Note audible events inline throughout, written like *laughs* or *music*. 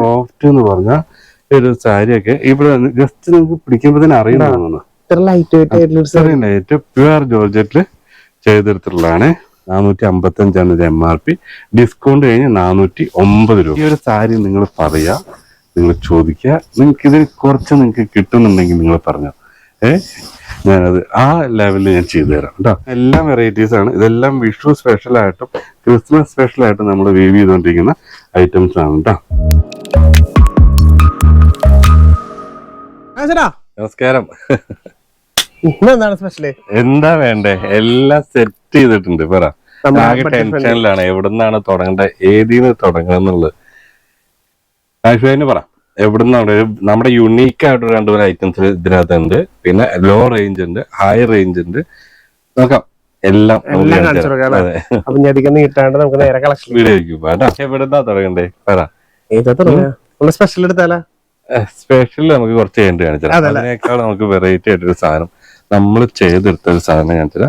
Soft എന്ന് പറഞ്ഞ ഒരു സാരിയൊക്കെ ഇവിടെ ജസ്റ്റ് നിങ്ങൾക്ക് പിടിക്കുമ്പോൾ തന്നെ അറിയാൻ തോന്നുന്നു ഇത്ര ലൈറ്റ് പ്യുവർ ജോർജറ്റിൽ ചെയ്തെടുത്തിട്ടുള്ളതാണ് നാനൂറ്റി അമ്പത്തി അഞ്ചാണ് ഇത് എം ആർ പി ഡിസ്കൗണ്ട് കഴിഞ്ഞ് നാനൂറ്റി ഒമ്പത് രൂപ. ഈ ഒരു സാരി നിങ്ങൾ പറയാ നിങ്ങൾ ചോദിക്കുക. നിങ്ങൾക്ക് ഇതിൽ കുറച്ച് നിങ്ങൾക്ക് കിട്ടുന്നുണ്ടെങ്കിൽ നിങ്ങൾ പറഞ്ഞു. ഏ? ഞാനത് ആ ലെവലിൽ ഞാൻ ചെയ്തു തരാം കേട്ടോ. എല്ലാം വെറൈറ്റീസ് ആണ്. ഇതെല്ലാം വിഷു സ്പെഷ്യൽ ആയിട്ടും ക്രിസ്മസ് സ്പെഷ്യൽ ആയിട്ടും നമ്മൾ വീവ് ചെയ്തുകൊണ്ടിരിക്കുന്ന ഐറ്റംസ് ആണ് കേട്ടോ. നമസ്കാരം. ഇന്നെന്താണ് സ്പെഷ്യൽ എന്താ വേണ്ടേ? എല്ലാം സെറ്റ് ചെയ്തിട്ടുണ്ട്. പറ. ആകെ ടെൻഷനിലാണ് എവിടുന്നാണ് തുടങ്ങേണ്ടത്? ഏതിന്ന് തുടങ്ങണം എന്നുള്ളത്. പറ. എവിടുന്നാണ് നമ്മുടെ യുണീക്ക് ആയിട്ട് രണ്ടു മൂന്ന് ഐറ്റംസ് ഇതിനകത്തുണ്ട്. പിന്നെ ലോ റേഞ്ച് ഉണ്ട് ഹൈ റേഞ്ച് ഉണ്ട്. നോക്കാം. എല്ലാം അപ്പൊ അധികം നമുക്ക് നേരെ കളക്ഷൻ വീഡിയോ എവിടുന്നാ തുടങ്ങണ്ടേ പറ. നമ്മൾ സ്പെഷ്യൽ എടുത്താലാ? സ്പെഷ്യൽ നമുക്ക് കുറച്ച് ചെയ്യേണ്ടി കാണിച്ചാൽ? അതിനേക്കാൾ നമുക്ക് വെറൈറ്റി ആയിട്ടൊരു സാധനം നമ്മൾ ചെയ്തെടുത്ത ഒരു സാധനം കാണിച്ചാൽ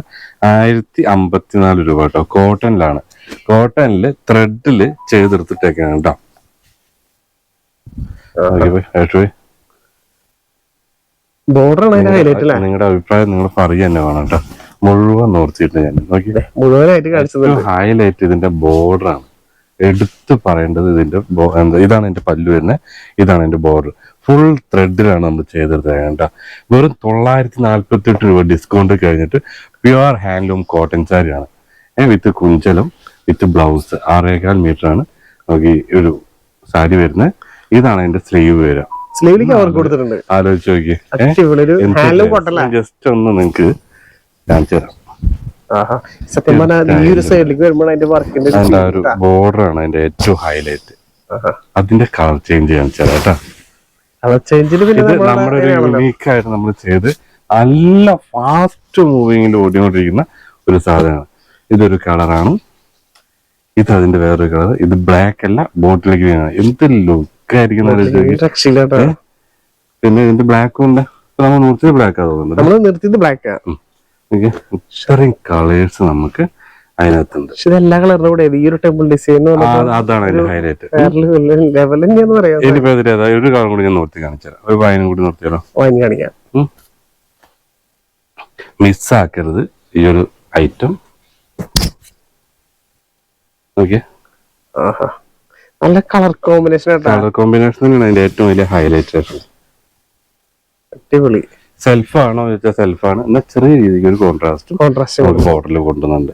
ആയിരത്തി അമ്പത്തിനാല് രൂപ കേട്ടോ. കോട്ടണിലാണ്. കോട്ടണിൽ ത്രെഡിൽ ചെയ്തെടുത്തിട്ടേക്കാണ് കേട്ടോ. നിങ്ങളുടെ അഭിപ്രായം നിങ്ങൾ പറയുക തന്നെ വേണം കേട്ടോ. മുഴുവൻ നോർത്തിയിട്ട് ഞാൻ. നോക്കി ഹൈലൈറ്റ് ഇതിന്റെ ബോർഡറാണ് ആണ്. എടുത്ത് പറയേണ്ടത് ഇതിന്റെ എന്താ ഇതാണ് എന്റെ പല്ലു വരുന്നത് ഇതാണ് എന്റെ ബോർഡർ ഫുൾ ത്രെഡിലാണ് നമ്മൾ ചെയ്തെടുത്തത് കേട്ടോ. വെറും തൊള്ളായിരത്തി നാല്പത്തി എട്ട് രൂപ ഡിസ്കൗണ്ട് കഴിഞ്ഞിട്ട് പ്യുവർ ഹാൻഡ്ലൂം കോട്ടൺ സാരിയാണ്. വിത്ത് കുഞ്ചലും വിത്ത് ബ്ലൗസ് ആറേകാൽ മീറ്റർ ആണ് നമുക്ക് ഈ ഒരു സാരി വരുന്നത് ഇതാണ് എന്റെ സ്ലീവ് വരിക സ്ലീവിലേക്ക് അവർക്ക് കൊടുത്തിട്ടുണ്ട്. ആലോചിച്ച് നോക്കി ജസ്റ്റ് ഒന്ന് നിങ്ങൾക്ക് കാണിച്ചു തരാം. സത്യം പറഞ്ഞാൽ ഈ ഒരു സൈഡിലേക്ക് വരുമ്പോൾ അതിന്റെ വർക്കിന്റെ ഒരു ബോർഡർ ആണ് അതിന്റെ ഏറ്റവും ഹൈലൈറ്റ് അതിന്റെ കളർ ചേഞ്ച് ചെയ്യാൻ കേട്ടോ. കളർ ചേഞ്ചിൽ പിന്നെ നമ്മുടെ ഒരു. യുണീക്ക് ആയിട്ട് നമ്മൾ ചെയ്ത് നല്ല ഫാസ്റ്റ് മൂവിങ്ങിൽ ഓടിക്കൊണ്ടിരിക്കുന്ന ഒരു സാധനമാണ്. ഇതൊരു കളറാണ് ഇത് അതിന്റെ വേറൊരു കളർ ഇത് ബ്ലാക്ക് അല്ല ബോട്ടിൽ ഗ്രീൻ ആണ് എന്ത് ലുക്ക് ആയിരിക്കും ഒരു ഈ രക്ഷയില്ലാട്ടോ പിന്നെ ഇതിന്റെ ബ്ലാക്കും ഉണ്ട്. നമ്മൾ നിർത്തിയത് ബ്ലാക്ക് ആ തോന്നുന്നത് നമ്മൾ നിർത്തിയത് ബ്ലാക്ക് ഇത്രയും കളേഴ്സ് നമുക്ക് അതിനകത്തുണ്ട്. പക്ഷെ എല്ലാ കളറിന്റെ കൂടെ ഈ ഒരു ടെമ്പിൾ ഡിസൈൻ അതാണ് അതിന്റെ ഹൈലൈറ്റ് ലെവൽ എന്ന് പറയാം. ഇനിയിപ്പോ ഒരു കളർ കൂടി ഞാൻ നിർത്തി കാണിച്ചുതരാം ഒരു വായനും കൂടി നിർത്തിയാലോ വാങ്ങി കാണിക്കാം. മിസ്സാക്കരുത് ഈ ഒരു ഐറ്റം ഓക്കെ നല്ല കളർ കോമ്പിനേഷൻ കളർ കോമ്പിനേഷൻ തന്നെയാണ് അതിന്റെ ഏറ്റവും വലിയ ഹൈലൈറ്റ് അടിപൊളി. സെൽഫ് ആണോ ചോദിച്ചാൽ സെൽഫാണ്. എന്നാൽ ചെറിയ രീതിക്ക് ഒരു കോൺട്രാസ്റ്റ് കോൺട്രാസ്റ്റ് ബോർഡറിൽ കൊണ്ടുവന്നുണ്ട്.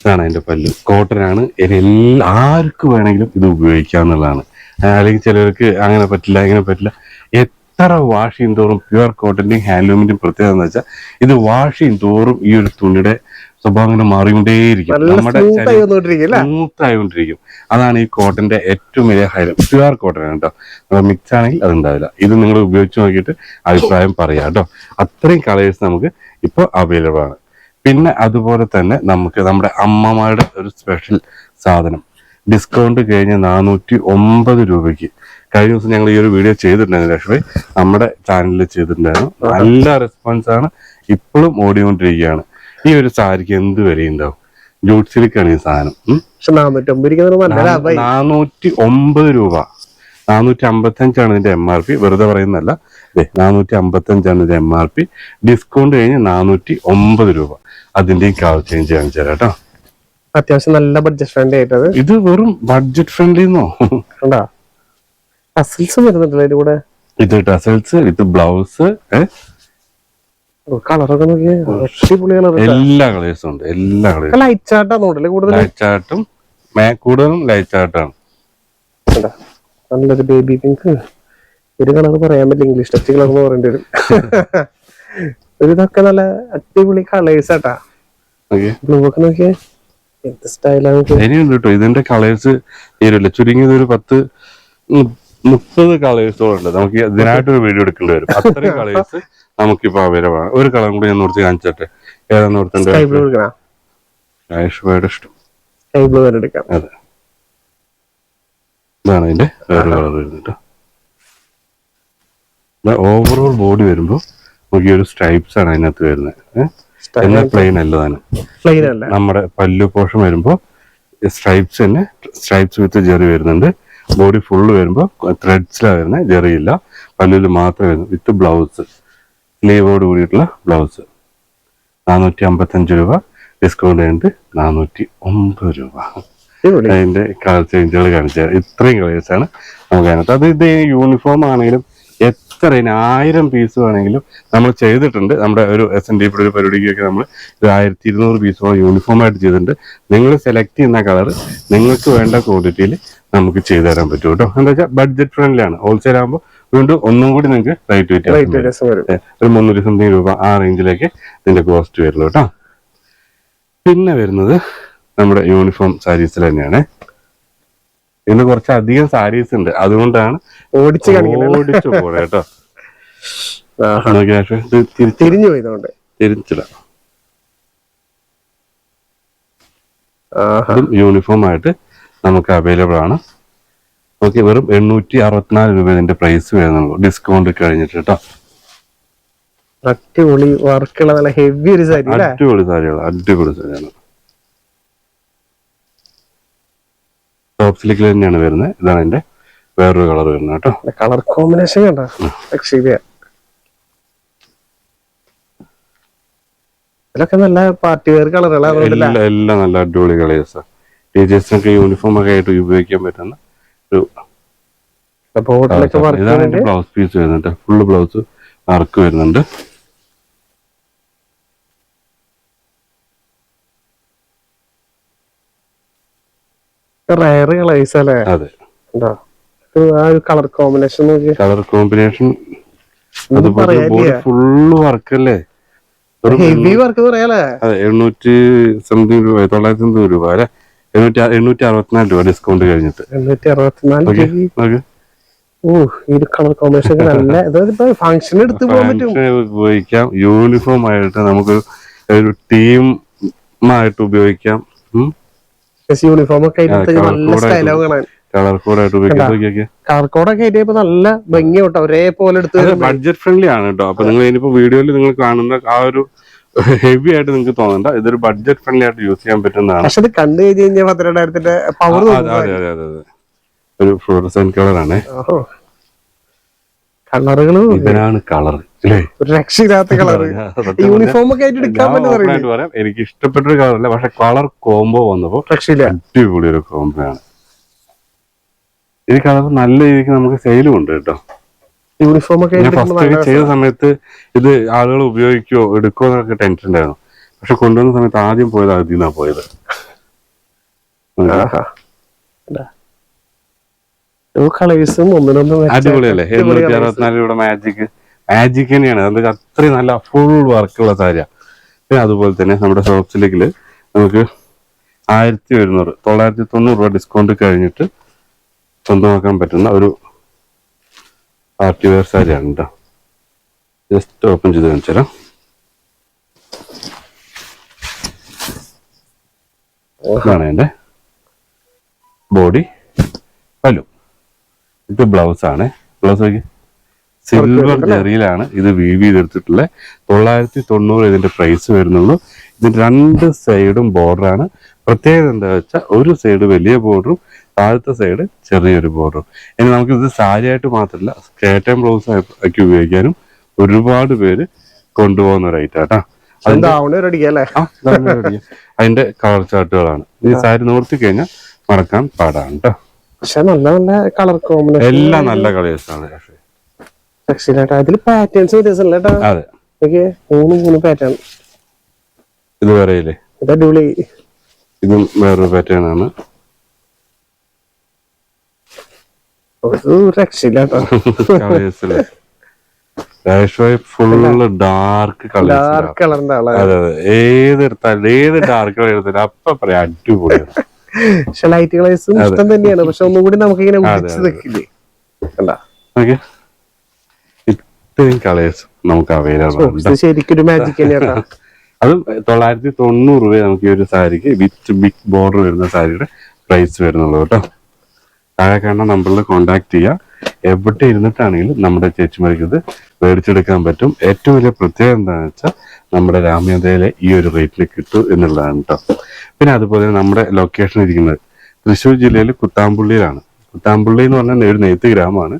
ഇതാണ് അതിന്റെ പല്ല്. കോട്ടനാണ്. എല്ലാ ആർക്ക് വേണമെങ്കിലും ഇത് ഉപയോഗിക്കാം എന്നുള്ളതാണ്. അല്ലെങ്കിൽ ചിലർക്ക് അങ്ങനെ പറ്റില്ല ഇങ്ങനെ പറ്റില്ല. എത്ര വാഷ് തോറും പ്യുവർ കോട്ടന്റെയും ഹാൻഡ്ലൂമിന്റെയും പ്രത്യേകത എന്ന് വെച്ചാൽ ഇത് വാഷ് തോറും ഈ ഒരു തുണിയുടെ സ്വഭാവം അങ്ങനെ മാറിക്കൊണ്ടേയിരിക്കും നമ്മുടെ സ്മൂത്തായിക്കൊണ്ടിരിക്കും അതാണ് ഈ കോട്ടന്റെ ഏറ്റവും വലിയ ഹൈലൈറ്റ്. പ്യുവർ കോട്ടൺ കേട്ടോ. മിക്സ് ആണെങ്കിൽ അത് ഉണ്ടാവില്ല. ഇത് നിങ്ങൾ ഉപയോഗിച്ച് നോക്കിയിട്ട് അഭിപ്രായം പറയാം കേട്ടോ. അത്രയും കളേഴ്സ് നമുക്ക് ഇപ്പോൾ അവൈലബിൾ ആണ്. പിന്നെ അതുപോലെ തന്നെ നമുക്ക് നമ്മുടെ അമ്മമാരുടെ ഒരു സ്പെഷ്യൽ സാധനം. ഡിസ്കൗണ്ട് കഴിഞ്ഞ് നാനൂറ്റി ഒമ്പത് രൂപയ്ക്ക്. കഴിഞ്ഞ ദിവസം ഞങ്ങൾ ഈ ഒരു വീഡിയോ ചെയ്തിട്ടുണ്ടായിരുന്നു ലക്ഷ്മി. നമ്മുടെ ചാനലിൽ ചെയ്തിട്ടുണ്ടായിരുന്നു. നല്ല റെസ്പോൺസ് ആണ്. ഇപ്പോഴും ഓടിക്കൊണ്ടിരിക്കുകയാണ്. ഈ ഒരു സാരിക്ക് എന്ത് വിലയുണ്ടാവും? ജൂട്ട് സിലിക്കാണ് ഈ സാധനം. പക്ഷെ നാനൂറ്റി ഒമ്പത് രൂപ നാനൂറ്റി അമ്പത്തി അഞ്ചാണ് ഇതിന്റെ എം ആർ പി വെറുതെ പറയുന്നല്ല നാനൂറ്റി അമ്പത്തി അഞ്ചാണ് ഇതിന്റെ എം ആർ പി ഡിസ്കൗണ്ട് കഴിഞ്ഞ് നാനൂറ്റി ഒമ്പത് രൂപ അതിന്റെയും കളർ ചേഞ്ച് കാണിച്ചു തരാം കേട്ടോ. അത്യാവശ്യം നല്ല ബഡ്ജറ്റ് ഫ്രണ്ട്ലി ആയിട്ടത്. ഇത് വെറും ബഡ്ജറ്റ് ഫ്രണ്ട്ലി എന്നോ? അസൽസ് വരുന്നുണ്ടല്ലോ ഇതിലൂടെ. ഇത് ടസൽസ് ഇത് ബ്ലൗസ് കളറൊക്കെ നോക്കി അടിപൊളി കളർ എല്ലാ കളേഴ്സും ഉണ്ട്. എല്ലാ കളേഴ്സും. ലൈറ്റ് ചാർട്ടാണ് നോട്ടല്ലേ കൂടുതൽ ലൈറ്റ് ചാർട്ടും കൂടുതലും ലൈറ്റ് ചാർട്ടാണ്? നല്ലൊരു ബേബി പിങ്ക് ഒരു കളർ പറയാൻ പറ്റില്ല ഇംഗ്ലീഷ് ടച്ച് കളർ എന്ന് പറയേണ്ടി വരും. *laughs* ഒരു ഇതൊക്കെ നല്ല അടിപൊളി കളേഴ്സ് ആട്ടാ. ബ്ലൂ ഒക്കെ നോക്കിയേ. എന്ത് സ്റ്റൈലാണ് ഇനിയുണ്ട് കേട്ടോ. ഇതിന്റെ കളേഴ്സ് തീരല്ല ചുരുങ്ങിയത് ഒരു പത്ത് മുപ്പത് കളേഴ്സോളം ഉണ്ട്. നമുക്ക് ഇതിനായിട്ട് ഒരു വീഡിയോ എടുക്കേണ്ടി വരും. അത്രയും കളേഴ്സ് *laughs* നമുക്കിപ്പോ അവൈലബിൾ ആണ് ഒരു കളർ കൂടി ഞാൻ നിർത്തി കാണിച്ചോട്ടെ? ഏതാ ഇഷ്ടം. അതെ. ഇതാണ് അതിന്റെ വേറെ കളർ വരുന്നത്. ഓവറോൾ ബോഡി വരുമ്പോ നമുക്ക് ഈ ഒരു സ്ട്രൈപ്സ് ആണ് അതിനകത്ത് വരുന്നത്. എന്നാൽ പ്ലെയിൻ അല്ല തന്നെ പ്ലെയിൻ അല്ല. നമ്മുടെ പല്ലു പോഷം വരുമ്പോൾ സ്ട്രൈപ്സ് തന്നെ സ്ട്രൈപ്സ് വിത്ത് ജെറി വരുന്നുണ്ട്. ബോഡി ഫുള്ള് വരുമ്പോൾ ത്രെഡ്സിലാണ് വരുന്നത് ജെറിയില്ല പല്ലിൽ മാത്രമേ വരുന്നു വിത്ത് ബ്ലൗസ് സ്ലീവോട് കൂടിയിട്ടുള്ള ബ്ലൗസ് നാനൂറ്റി അമ്പത്തഞ്ച് രൂപ ഡിസ്കൗണ്ട് കഴിഞ്ഞിട്ട് നാനൂറ്റി ഒമ്പത് രൂപ അതിന്റെ കളർ ചേഞ്ചുകൾ കാണിച്ചത് ഇത്രയും കളേഴ്സ് ആണ് നമുക്ക് അതിനകത്ത്. അത് ഇത് യൂണിഫോം ആണെങ്കിലും എത്ര ആയിരം പീസ് വേണമെങ്കിലും നമ്മൾ ചെയ്തിട്ടുണ്ട്. നമ്മുടെ ഒരു എസ് എൻ ഡി ഒരു പരിപാടിക്കൊക്കെ നമ്മൾ ഒരു ആയിരത്തി ഇരുന്നൂറ് പീസോളം യൂണിഫോം ആയിട്ട് ചെയ്തിട്ടുണ്ട്. നിങ്ങൾ സെലക്ട് ചെയ്യുന്ന കളർ നിങ്ങൾക്ക് വേണ്ട ക്വാണ്ടിറ്റിയിൽ നമുക്ക് ചെയ്തു തരാൻ പറ്റും കേട്ടോ. എന്താ വെച്ചാൽ ബഡ്ജറ്റ് ഫ്രണ്ട്ലി ആണ്. ഹോൾസെയിൽ ആകുമ്പോൾ വീണ്ടും ഒന്നും കൂടി നിങ്ങൾക്ക് റേറ്റ് വ്യത്യാസം വരും. ഒരു മുന്നൂറ് സംതിങ് രൂപ ആ റേഞ്ചിലേക്ക് ഇതിന്റെ കോസ്റ്റ് വരുള്ളൂ കേട്ടോ. പിന്നെ വരുന്നത് നമ്മുടെ യൂണിഫോം സാരീസിൽ തന്നെയാണ്. ഇന്ന് കുറച്ചധികം സാരീസ് ഉണ്ട്. അതുകൊണ്ടാണ് ഓടിച്ചു ഓടിച്ചു പോണേ കേട്ടോ. തിരിഞ്ഞു പോയതുകൊണ്ട്. തിരിച്ചില്ല യൂണിഫോം ആയിട്ട് നമുക്ക് അവൈലബിൾ ആണ്. ഓക്കെ വെറും എണ്ണൂറ്റി അറുപത്തിനാല് രൂപ ഇതിന്റെ പ്രൈസ് വരുന്നുള്ളൂ. ഡിസ്കൗണ്ട് കഴിഞ്ഞിട്ട് കേട്ടോ. അടിപൊളി വർക്കുള്ള നല്ല ഹെവി ഒരു സാരി അടിപൊളി സാരികൾ അടിപൊളി സാരിയാണ് ടോപ്പ് സിലിക്കിൽ തന്നെയാണ് വരുന്നത്. ഇതാണ് എന്റെ വേറൊരു കളർ വരുന്നത് കേട്ടോ. കളർ കോമ്പിനേഷൻ കണ്ടോ? ഇതിലൊക്കെ നല്ല പാർട്ടി വെയർ കളറുകളാണ് എല്ലാം നല്ല അടിപൊളി കളേഴ്സ് ടീച്ചേഴ്സിനൊക്കെ യൂണിഫോം ഒക്കെ ആയിട്ട് ഉപയോഗിക്കാൻ പറ്റുന്ന ഒരു ഇതാണ് ബ്ലൗസ് പീസ് വരുന്നുണ്ട്. ഫുള്ള് ബ്ലൗസ് വർക്ക് വരുന്നുണ്ട്. റയർ കളേഴ്സ് അല്ലേ? അതെ. ആ ഒരു കളർ കോമ്പിനേഷൻ കളർ കോമ്പിനേഷൻ അതുപോലെ ഫുള്ള് വർക്ക് അല്ലേ? ഹെവി വർക്ക് പറയാലേ അതെ എണ്ണൂറ്റി സംതിങ് തൊള്ളായിരത്തി രൂപ അല്ലെ? എണ്ണൂറ്റി എണ്ണൂറ്റി അറുപത്തിനാല് രൂപ ഡിസ്കൗണ്ട് കഴിഞ്ഞിട്ട്. എണ്ണൂറ്റി അറുപത്തിനാല് ഓ ഈ ഒരു കളർ കോമ്പിനേഷൻ നല്ല അതായത് ഇപ്പൊ ഫംഗ്ഷൻ എടുത്ത് പോകാൻ പറ്റും ഉപയോഗിക്കാം. യൂണിഫോം ആയിട്ട് നമുക്ക് ഒരു ടീം ആയിട്ട് ഉപയോഗിക്കാം. യൂണിഫോം ഒക്കെ നല്ല code സ്റ്റൈലാവും കാണാൻ. കളർ കോഡ് ആയിട്ട് ഉപയോഗിക്കാം. നോക്കിയൊക്കെ. കളർ കോഡൊക്കെ ആയിട്ട് നല്ല ഭംഗി കേട്ടോ. ഒരേപോലെ എടുത്ത് ബഡ്ജറ്റ് ഫ്രണ്ട്ലി ആണ് കേട്ടോ. അപ്പൊ നിങ്ങൾ ഇനിയിപ്പോ വീഡിയോയിൽ നിങ്ങൾ കാണുന്ന ആ ഒരു ഹെവി ആയിട്ട് നിങ്ങൾക്ക് തോന്നണ്ട. ഇതൊരു ബഡ്ജറ്റ് ഫ്രണ്ട്ലി ആയിട്ട് യൂസ് ചെയ്യാൻ പറ്റുന്നതാണ്. പക്ഷെ ഇത് കണ്ടു കഴിഞ്ഞ് കഴിഞ്ഞാൽ പന്ത്രണ്ടായിരത്തിന്റെ പവർ ആ, അതെ അതെ അതെ അതെ അതെ. ഒരു ഫ്ലൂറസെന്റ് കളർ ആണ്. കളറുകൾ ഇതിനാണ് കളർ രക്ഷയില്ലാത്ത യൂണിഫോം ഒക്കെ ആയിട്ട് എടുക്കാൻ പറ്റുന്ന എനിക്ക് ഇഷ്ടപ്പെട്ട ഒരു കളറല്ല പക്ഷെ കളർ കോംബോ വന്നപ്പോ രക്ഷയില്ല. അടിപൊളി ഒരു കോംബോ ആണ്. ഈ കളർ നല്ല രീതിക്ക് നമുക്ക് സെയിലും ഉണ്ട് കേട്ടോ. യൂണിഫോം ഒക്കെ ഞാൻ ഫസ്റ്റ് ചെയ്ത സമയത്ത് ഇത് ആളുകൾ ഉപയോഗിക്കോ എടുക്കോ എന്നൊക്കെ ടെൻഷൻ ഉണ്ടായിരുന്നു. പക്ഷെ കൊണ്ടുവന്ന സമയത്ത് ആദ്യം പോയത് അതിൽ നിന്നാ പോയത്. അടിപൊളിയല്ലേ. അറുപത്തിനാല് മാജിക് മാജിക് തന്നെയാണ്. അത്രയും നല്ല ഫുൾ വർക്കുള്ള സാരിയാ. പിന്നെ അതുപോലെ തന്നെ നമ്മുടെ ഷോപ്സിലേക്ക് നമുക്ക് ആയിരത്തി ഒരുന്നൂറ് തൊള്ളായിരത്തി തൊണ്ണൂറ് രൂപ ഡിസ്കൗണ്ട് കഴിഞ്ഞിട്ട് സ്വന്തമാക്കാൻ പറ്റുന്ന ഒരു പാർട്ടി വെയർ സാരിയാണ് കേട്ടോ ജസ്റ്റ് ഓപ്പൺ ചെയ്ത് കാണിച്ചു തരാം. ഇതാണ് എന്റെ ബോഡി. പല്ലു. ഇത് ബ്ലൗസ് ആണ്. ബ്ലൗസ് നോക്കി സിൽവർ ജെറിയിലാണ് ഇത് വീവ് ചെയ്തെടുത്തിട്ടുള്ളത്. തൊള്ളായിരത്തി തൊണ്ണൂറ് ഇതിന്റെ പ്രൈസ് വരുന്നുള്ളൂ. ഇതിന്റെ രണ്ട് സൈഡും ബോർഡറാണ് പ്രത്യേകത എന്താ വെച്ചാൽ ഒരു സൈഡ് വലിയ ബോർഡറും താഴത്തെ സൈഡ് ചെറിയൊരു ബോർഡർ ഇനി നമുക്ക് ഇത് സാരിയായിട്ട് മാത്രമല്ല സ്കേറ്റ് ആൻഡ് ബ്ലൗസ് ആക്കി ഉപയോഗിക്കാനും ഒരുപാട് പേര് കൊണ്ടുപോകുന്ന ഒരു ഐറ്റം കേട്ടോ. അതിന്റെ കളർ ചാർട്ടുകളാണ് ഈ സാരി നിവർത്തി കഴിഞ്ഞാൽ മറക്കാൻ പാടാണ് കേട്ടോ പക്ഷെ നല്ല നല്ല കളർ കോമ്പിനേഷൻ എല്ലാം നല്ല കളേഴ്സ് ആണ് പക്ഷേ. രക്ഷയില്ലാട്ടോ അതിൽ പാറ്റേൺസ് വ്യത്യാസമല്ല കേട്ടോ അതെ. ഓക്കെ മൂന്ന് മൂന്ന് പാറ്റേൺ ഇത് വേറെ ഇത് അടിപൊളി. ഇതും വേറൊരു പാറ്റേൺ ആണ്. കളേഴ്സിൽ ഫുള്ള് ഡാർക്ക് ഡാർക്ക് കളറിന്റെ അതെ അതെ. ഏത് എടുത്താലും ഏത് ഡാർക്ക് കളർ എടുത്താലും അപ്പൊ പറയാം അടിപൊളിയാണ് പക്ഷെ ലൈറ്റ് കളേഴ്സും ഇഷ്ടം തന്നെയാണ്. പക്ഷെ ഒന്നും കൂടി നമുക്ക് ഇങ്ങനെ ഉദിച്ച്. നിൽക്കില്ലേ ഇത്രയും കളേഴ്സ് നമുക്ക് അവൈലബിൾ ശരിക്കും ഒരു മാജിക് തന്നെയാണ് അതും തൊള്ളായിരത്തി തൊണ്ണൂറ് രൂപ നമുക്ക് ഈ ഒരു സാരിക്ക് വിത്ത് ബിഗ് ബോർഡർ വരുന്ന സാരിയുടെ പ്രൈസ് വരുന്നുള്ളൂ കേട്ടോ. താഴെ കാണുന്ന നമ്പറിൽ കോൺടാക്ട് ചെയ്യുക. എവിടെ ഇരുന്നിട്ടാണെങ്കിലും നമ്മുടെ ചേച്ചിമാർക്ക് ഇത് മേടിച്ചെടുക്കാൻ പറ്റും. ഏറ്റവും വലിയ പ്രത്യേകത എന്താണെന്ന് വെച്ചാൽ നമ്മുടെ രാമ്യതയിലെ ഈ ഒരു റേറ്റിൽ കിട്ടും എന്നുള്ളതാണ് കേട്ടോ പിന്നെ അതുപോലെ നമ്മുടെ ലൊക്കേഷൻ ഇരിക്കുന്നത്. തൃശ്ശൂർ ജില്ലയിൽ കുത്താമ്പുള്ളിയിലാണ് കുത്താമ്പുള്ളി എന്ന് പറഞ്ഞാൽ ഒരു നെയ്ത്ത് ഗ്രാമമാണ്.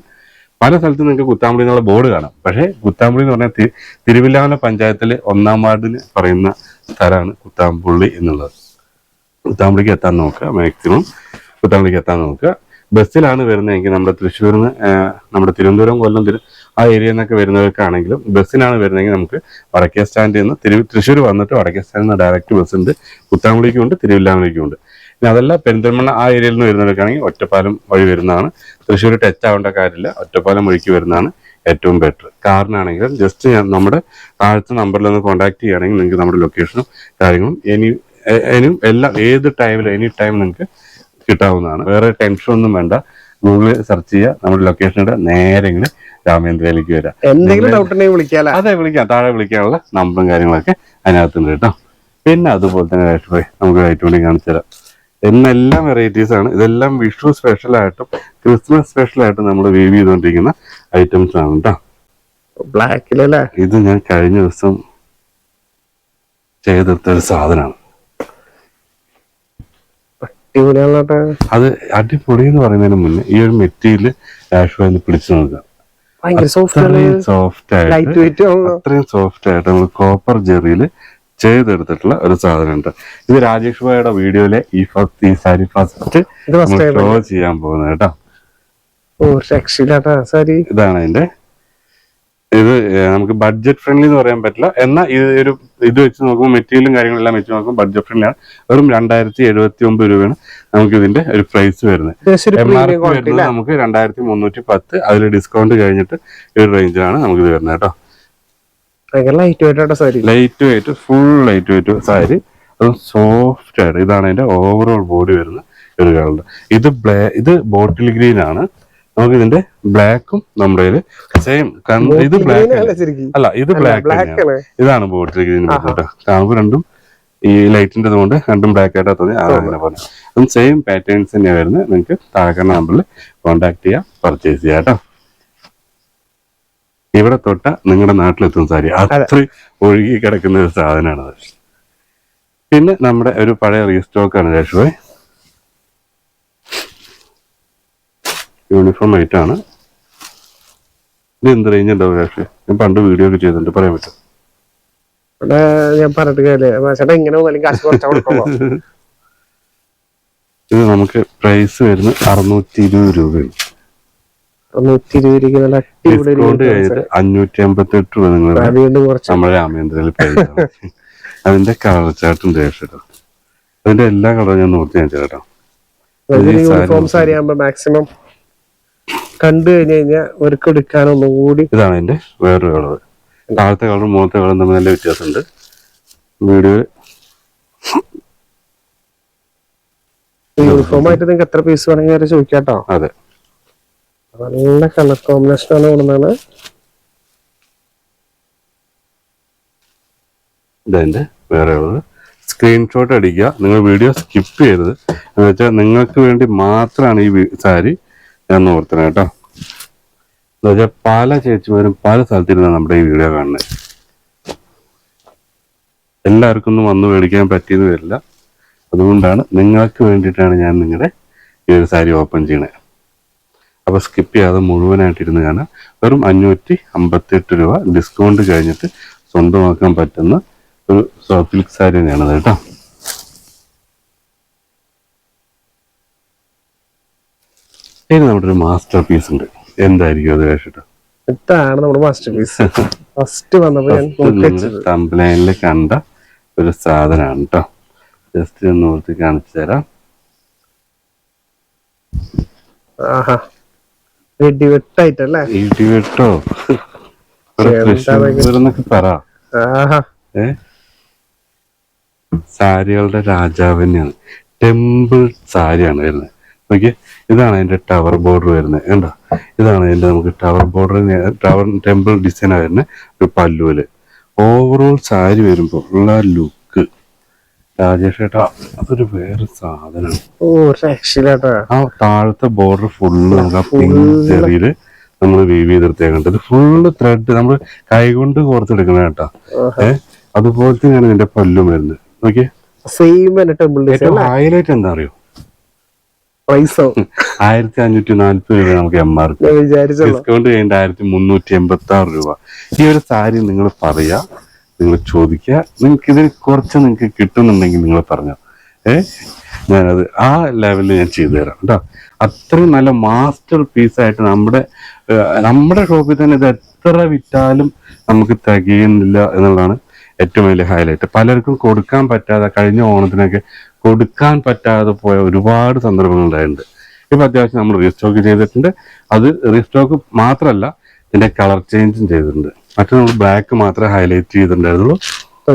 പല സ്ഥലത്തും നിങ്ങൾക്ക് കുത്താമ്പുള്ളി എന്നുള്ള ബോർഡ് കാണാം. പക്ഷേ കുത്താമ്പുള്ളി എന്ന് പറഞ്ഞാൽ തിരുവില്ലാമല പഞ്ചായത്തിലെ ഒന്നാം വാർഡിന് പറയുന്ന സ്ഥലമാണ് കുത്താമ്പുള്ളി എന്നുള്ളത്. കുത്താമ്പുള്ളിക്ക് എത്താൻ നോക്കുക മാക്സിമം കുത്താമ്പുള്ളിക്ക് എത്താൻ നോക്കുക. ബസ്സിലാണ് വരുന്നതെങ്കിൽ നമ്മുടെ തൃശ്ശൂരിൽ നിന്ന് നമ്മുടെ തിരുവനന്തപുരം കൊല്ലം തിരു ആ ഏരിയയിൽ നിന്നൊക്കെ വരുന്നവർക്കാണെങ്കിലും ബസ്സിനാണ് വരുന്നതെങ്കിൽ നമുക്ക് വടക്കേ സ്റ്റാൻഡിൽ നിന്ന് തിരു തൃശ്ശൂർ വന്നിട്ട് വടക്കേ സ്റ്റാൻഡിൽ നിന്ന് ഡയറക്റ്റ് ബസ് ഉണ്ട്. കുത്താമ്പുള്ളിക്കും ഉണ്ട് തിരുവില്ലാമലയ്ക്കും ഉണ്ട് പിന്നെ അതല്ല പെരിന്തൽമണ്ണ ആ ഏരിയയിൽ നിന്ന് വരുന്നവർക്കാണെങ്കിൽ ഒറ്റപ്പാലം വഴി വരുന്നതാണ്. തൃശ്ശൂർ ടച്ച് ആവേണ്ട കാര്യമില്ല. ഒറ്റപ്പാലം വഴിക്ക് വരുന്നതാണ് ഏറ്റവും ബെറ്റർ കാറിനാണെങ്കിലും ജസ്റ്റ് നമ്മുടെ താഴത്തെ നമ്പറിൽ ഒന്ന് കോൺടാക്ട് ചെയ്യുകയാണെങ്കിൽ നിങ്ങൾക്ക് നമ്മുടെ ലൊക്കേഷനും കാര്യങ്ങളും ഇനി ഇനിയും എല്ലാം ഏത് ടൈമിലും എനി ടൈം നിങ്ങൾക്ക് കിട്ടാവുന്നതാണ്. വേറെ ടെൻഷൻ ഒന്നും വേണ്ട. ഗൂഗിളിൽ സെർച്ച് ചെയ്യുക നമ്മുടെ ലൊക്കേഷനുടെ നേരെങ്കിൽ രാമേന്ദ്രയിലേക്ക് വരാം. എന്തെങ്കിലും ഡൗട്ട് ഉണ്ടെങ്കിൽ വിളിക്കാല്ലേ അതെ വിളിക്കാം. താഴെ വിളിക്കാനുള്ള നമ്പറും കാര്യങ്ങളൊക്കെ അതിനകത്തുണ്ട് കേട്ടോ. പിന്നെ അതുപോലെ തന്നെ രാഷ്ട്രപതി നമുക്ക് റേറ്റ് വേണ്ടി കാണിച്ചു തരാം. എന്നെല്ലാം വെറൈറ്റീസ് ആണ്. ഇതെല്ലാം വിഷു സ്പെഷ്യൽ ആയിട്ടും ക്രിസ്മസ് സ്പെഷ്യൽ ആയിട്ടും നമ്മൾ വീവ് ചെയ്തുകൊണ്ടിരിക്കുന്ന ഐറ്റംസ് ആണ് കേട്ടോ. ബ്ലാക്കിലല്ലേ ഇത് ഞാൻ കഴിഞ്ഞ ദിവസം ചെയ്തെടുത്ത ഒരു സാധനമാണ്. അത് അടിപൊളി എന്ന് പറയുന്നതിന് മുന്നേ ഈ ഒരു മെറ്റീരിയൽ ഡാഷ് എന്ന് പിടിച്ചു നോക്കാം സോഫ്റ്റ് ആയിട്ട് അത്രയും സോഫ്റ്റ് ആയിട്ട് നമ്മൾ കോപ്പർ ജെറിയിൽ ചെയ്തെടുത്തിട്ടുള്ള ഒരു സാധനമുണ്ട്. ഇത് രാജേഷ് ഭായിയുടെ വീഡിയോയിലെ ഈ ഫസ്റ്റ് ഈ സാരി ഫസ്റ്റ് ഷോ ചെയ്യാൻ പോകുന്നത് കേട്ടോ. ഓ രക്ഷയില്ലാട്ടാ സാരി. ഇതാണ് അതിന്റെ ഇത് നമുക്ക് ബഡ്ജറ്റ് ഫ്രണ്ട്ലി എന്ന് പറയാൻ പറ്റില്ല. എന്നാൽ ഇത് ഒരു ഇത് വെച്ച് നോക്കുമ്പോൾ മെറ്റീരിയലും കാര്യങ്ങളെല്ലാം വെച്ച് നോക്കുമ്പോൾ ബഡ്ജറ്റ് ഫ്രണ്ട്ലി ആണ്. വെറും രണ്ടായിരത്തി എഴുപത്തി ഒമ്പത് രൂപയാണ് നമുക്ക് ഇതിന്റെ ഒരു പ്രൈസ് വരുന്നത് എം ആർ പി വരുന്നത് നമുക്ക് രണ്ടായിരത്തി മുന്നൂറ്റി പത്ത് അതിൽ ഡിസ്കൗണ്ട് കഴിഞ്ഞിട്ട് ഈ ഒരു റേഞ്ചിലാണ് നമുക്ക് ഇത് വരുന്നത് കേട്ടോ. Light weight sari. Light weight full light weight sari. അതും സോഫ്റ്റ് ആയിട്ട്. ഇതാണ് അതിന്റെ ഓവറോൾ ബോഡി വരുന്ന ഒരു കളർ ഇത് ബ്ലാ ഇത് ബോട്ടിൽ ഗ്രീൻ ആണ്. നമുക്ക് ഇതിന്റെ ബ്ലാക്കും നമ്മുടെ സെയിം ഇത് ബ്ലാക്ക് അല്ല? ഇത് ബ്ലാക്ക് ഇതാണ് ബോട്ടിൽ ഗ്രീൻ കേട്ടോ. കാണുമ്പോൾ രണ്ടും ഈ ലൈറ്റിന്റെ കൊണ്ട് രണ്ടും ബ്ലാക്ക് ആയിട്ടാ തോന്നി അതും സെയിം പാറ്റേൺസ് തന്നെയാണ് വരുന്നത്. നിങ്ങൾക്ക് താഴെ നമ്പറിൽ കോൺടാക്ട് ചെയ്യാം പർച്ചേസ് ചെയ്യാം കേട്ടോ. ഇവിടെ തൊട്ട നിങ്ങളുടെ നാട്ടിലെത്തുന്ന സാരി. അത്ര ഒഴുകി കിടക്കുന്ന ഒരു സാധനമാണത്. പിന്നെ നമ്മുടെ ഒരു പഴയ റീസ്റ്റോക്ക് ആണ് യൂണിഫോം ആയിട്ടാണ് ഇത് എന്ത് റേഞ്ച് ഉണ്ടാവും പക്ഷേ ഞാൻ പണ്ട് വീഡിയോ ഒക്കെ ചെയ്തിട്ടുണ്ട് പറയാൻ പറ്റും ഇവിടെ ഞാൻ പറഞ്ഞിട്ട് കാര്യമില്ല. ചേട്ടാ ഇങ്ങനെ ഒന്നും കാശ് കുറച്ചാ കൊടുക്കുമ്പോ ഇത് നമുക്ക് പ്രൈസ് വരുന്നത് അറുന്നൂറ്റി ഇരുപത് രൂപയാണ്. നൂറ്റി ഇരുപത് രൂപയ്ക്ക് നല്ല ഡിസ്കൗണ്ട് uniform കഴിഞ്ഞിട്ട് അഞ്ഞൂറ്റി അമ്പത്തി എട്ട് രൂപ നിങ്ങൾ സാരി. വീണ്ടും കുറച്ച്. നമ്മുടെ രാമേന്ദ്രയിൽ പേ അതിന്റെ കളർ ചാർട്ടും ചേട്ടാ അതിന്റെ എല്ലാ കളറും ഞാൻ നോക്കി ഞാൻ ചേട്ടാ ഈ സാരി യൂണിഫോം സാരി ആകുമ്പോ മാക്സിമം കണ്ടു കഴിഞ്ഞു കഴിഞ്ഞാൽ അവർക്ക് എടുക്കാൻ ഒന്നും കൂടി ഇതാണ് അതിന്റെ വേറൊരു കളർ താഴത്തെ കളറും മുഖത്തെ കളറും തമ്മിൽ നല്ല വ്യത്യാസമുണ്ട്. വീഡിയോ യൂണിഫോം ആയിട്ട് നിങ്ങൾക്ക് എത്ര പീസ് വേണമെങ്കിൽ വരെ ചോദിക്കാട്ടോ. അതെ. നല്ല കളർ കോമ്പിനേഷൻ ആണ് കൊണ്ടുവന്നാണ് ഇതെന്റെ വേറെ സ്ക്രീൻഷോട്ട് അടിക്കുക. നിങ്ങൾ വീഡിയോ സ്കിപ്പ് ചെയ്യരുത്. എന്ന് വെച്ചാൽ നിങ്ങൾക്ക് വേണ്ടി മാത്രമാണ് ഈ സാരി ഞാൻ ഓർത്തണം കേട്ടോ. എന്ന് വെച്ചാൽ പല ചേച്ചിമാരും പല സ്ഥലത്തിരുന്നാണ് നമ്മുടെ ഈ വീഡിയോ കാണുന്നത് എല്ലാവർക്കും ഒന്നും വന്ന് മേടിക്കാൻ പറ്റിയെന്ന് വരില്ല അതുകൊണ്ടാണ് നിങ്ങൾക്ക് വേണ്ടിയിട്ടാണ് ഞാൻ നിങ്ങളുടെ ഈ ഒരു സാരി ഓപ്പൺ ചെയ്യണത് അപ്പൊ സ്കിപ്പ് ചെയ്യാതെ മുഴുവനായിട്ട് ഇരുന്ന് കാണാം. വെറും അഞ്ഞൂറ്റി അമ്പത്തി എട്ട് രൂപ ഡിസ്കൗണ്ട് കഴിഞ്ഞിട്ട് സ്വന്തമാക്കാൻ പറ്റുന്ന ഒരു സിൽക്ക് സാരി തന്നെയാണ് കേട്ടോ. ഇനി നമ്മുടെ ഒരു മാസ്റ്റർ പീസ് ഉണ്ട്. എന്തായിരിക്കും അത് കേട്ടോ ഇതാണ് നമ്മുടെ മാസ്റ്റർ പീസ് ഫസ്റ്റ് വന്നപ്പോൾ കണ്ട ഒരു സാധനമാണ് കേട്ടോ ജസ്റ്റ് ഒന്ന് ഓർത്ത് കാണിച്ചു തരാം. ഇടിവെട്ടോ പറ. ആഹാ. ഏ? സാരികളുടെ രാജാവ് തന്നെയാണ്. ടെമ്പിൾ സാരിയാണ് വരുന്നത്. നോക്കിയേ ഇതാണ് അതിന്റെ ടവർ ബോർഡർ വരുന്നത് കണ്ടോ? ഇതാണ് അതിന്റെ നമുക്ക് tower border tower temple design വരുന്നത് ഒരു പല്ലുവിൽ ഓവറോൾ സാരി വരുമ്പോൾ ഉള്ള ലുക്ക് രാജേഷ് ഏട്ടാ അതൊരു വേറെ സാധനമാണ്. ആ താഴത്തെ ബോർഡർ ഫുള്ള് നമുക്ക് ആ പിങ്ക് ചെറിയിൽ നമ്മൾ വീവ് ചെയ്തെടുത്തേക്കുണ്ട് ഇത് ഫുള്ള് ത്രെഡ് നമ്മൾ കൈകൊണ്ട് കോർത്തെടുക്കണ കേട്ടോ. ഏഹ് അതുപോലെ തന്നെയാണ് ഇതിന്റെ പല്ലും വരുന്നത്. ഓക്കെ സെയിം ഹൈലൈറ്റ് എന്താ അറിയോ? പ്രൈസോ ആയിരത്തി അഞ്ഞൂറ്റി നാല്പത് രൂപ നമുക്ക് എം ആർ പി ഡിസ്കൗണ്ട് കഴിഞ്ഞ ആയിരത്തി മുന്നൂറ്റി എൺപത്തി ആറ് രൂപ. ഈ ഒരു സാരി നിങ്ങൾ പറയാ നിങ്ങൾ ചോദിക്കുക നിങ്ങൾക്ക് ഇതിൽ കുറച്ച് നിങ്ങൾക്ക് കിട്ടുന്നുണ്ടെങ്കിൽ നിങ്ങൾ പറഞ്ഞോ. ഏ? ഞാനത് ആ ലെവലിൽ ഞാൻ ചെയ്തു തരാം കേട്ടോ. അത്രയും നല്ല മാസ്റ്റർ പീസായിട്ട് നമ്മുടെ നമ്മുടെ ഷോപ്പിൽ തന്നെ ഇത് എത്ര വിറ്റാലും നമുക്ക് തികയുന്നില്ല എന്നുള്ളതാണ് ഏറ്റവും വലിയ ഹൈലൈറ്റ് പലർക്കും കൊടുക്കാൻ പറ്റാതെ കഴിഞ്ഞ ഓണത്തിനൊക്കെ കൊടുക്കാൻ പറ്റാതെ പോയ ഒരുപാട് സന്ദർഭങ്ങൾ ഉണ്ടായിട്ടുണ്ട്. ഇപ്പൊ അത്യാവശ്യം നമ്മൾ റീസ്റ്റോക്ക് ചെയ്തിട്ടുണ്ട്. അത് റീസ്റ്റോക്ക് മാത്രമല്ല ഇതിന്റെ കളർ ചേഞ്ചും ചെയ്തിട്ടുണ്ട്. മറ്റേ നമ്മൾ ബ്ലാക്ക് മാത്രമേ ഹൈലൈറ്റ് ചെയ്തിട്ടുണ്ടായിരുന്നുള്ളൂ.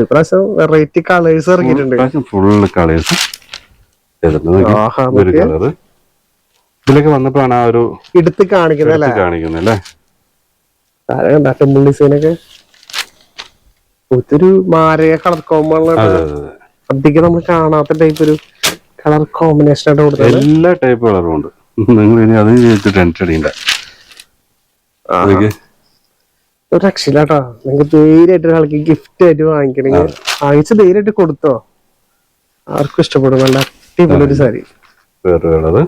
ഇപ്രാവശ്യം വെറൈറ്റി കളേഴ്സ് ഇറങ്ങിയിട്ടുണ്ട്. ഫുള്ള് കളേഴ്സ് ചെയ്തിട്ടുണ്ട് ഒരു. കളറ് ഇതിലേക്ക് വന്നപ്പോഴാണ് ആ ഒരു എടുത്ത് കാണിക്കുന്നല്ലേ കാണിക്കുന്നത് അല്ലേ? ഡിസൈനൊക്കെ ഒത്തിരി മാരക കളർ കോമ്പാണ് അതെ അതെ അതെ. അധികം നമ്മൾ കാണാത്ത ടൈപ്പ് ഒരു കളർ കോമ്പിനേഷൻ ആയിട്ട് കൊടുത്തത്. എല്ലാ ടൈപ്പ് കളറും ഉണ്ട്. നിങ്ങൾ ഇനി അത് ചെയ്തിട്ട് ടെൻഷൻ അടിക്കണ്ട. ഒരു രക്ഷയില്ലാട്ടോ നിങ്ങൾക്ക് ധൈര്യമായിട്ട് ഒരാൾക്ക് ഗിഫ്റ്റ് ആയിട്ട് വാങ്ങിക്കണെങ്കിൽ അയച്ച് ധൈര്യമായിട്ട് കൊടുത്തോ. ആർക്കും ഇഷ്ടപ്പെടും. നല്ല അടിപൊളി ഒരു സാരി. വേറെ കളറ്?